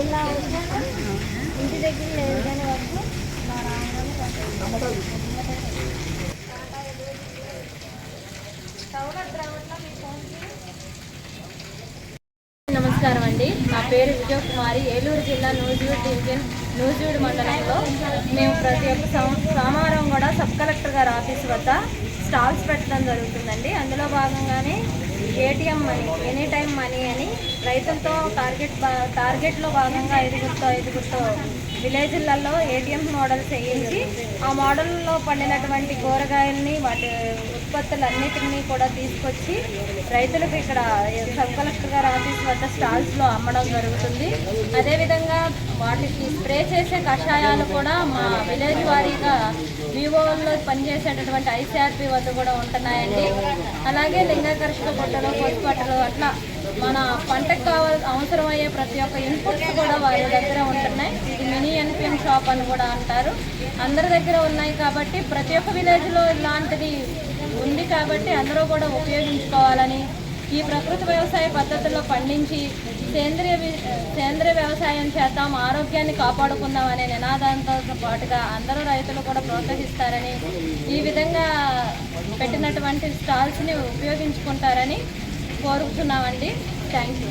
ఇలా ఇంటి దగ్గర లేదు కానీ వరకు మా నమస్కారం అండి. నా పేరు విజయకుమారి. ఏలూరు జిల్లా నూజివీడు డివిజన్ నూజివీడు మండలంలో మేము ప్రతి ఒక్క సోమవారం కూడా సబ్ కలెక్టర్ గారి ఆఫీస్ వద్ద స్టాల్స్ పెట్టడం జరుగుతుందండి. అందులో భాగంగానే ATM money any time money అని రైతులతో టార్గెట్ టార్గెట్లో భాగంగా ఐదుగురితో ఐదుగురితో విలేజ్లలో ఏటీఎం మోడల్స్ వేయించి ఆ మోడల్లో పండినటువంటి కూరగాయల్ని వాటి ఉత్పత్తులన్నిటినీ కూడా తీసుకొచ్చి రైతులకు ఇక్కడ సబ్ కలెక్టర్ గారి ఆఫీస్ వద్ద స్టాల్స్లో అమ్మడం జరుగుతుంది. అదేవిధంగా వాటికి స్ప్రే చేసే కషాయాలు కూడా మా విలేజ్ వారీగా వివోలో పనిచేసేటటువంటి ఐసీఆర్పి వద్ద కూడా ఉంటున్నాయండి. అలాగే లింగకర్షక బట్టలు పొత్తుపట్టలు అట్లా మన పంటకు కావాల్ అవసరమయ్యే ప్రతి ఒక్క ఇన్పుట్స్ కూడా వారి దగ్గర ఉంటున్నాయి. ఇది మినీ ఎన్పిఎం షాప్ అని కూడా అంటారు. అందరి దగ్గర ఉన్నాయి కాబట్టి ప్రతి ఒక్క విలేజ్లో ఇలాంటిది ఉంది కాబట్టి అందరూ కూడా ఉపయోగించుకోవాలని ఈ ప్రకృతి వ్యవసాయ పద్ధతుల్లో పండించి సేంద్రియ సేంద్రియ వ్యవసాయం చేద్దాం ఆరోగ్యాన్ని కాపాడుకుందాం అనే నినాదంతో పాటుగా అందరూ రైతులు కూడా ప్రోత్సహిస్తారని ఈ విధంగా పెట్టినటువంటి స్టాల్స్ని ఉపయోగించుకుంటారని కోరుకుంటున్నామండి. Thank you.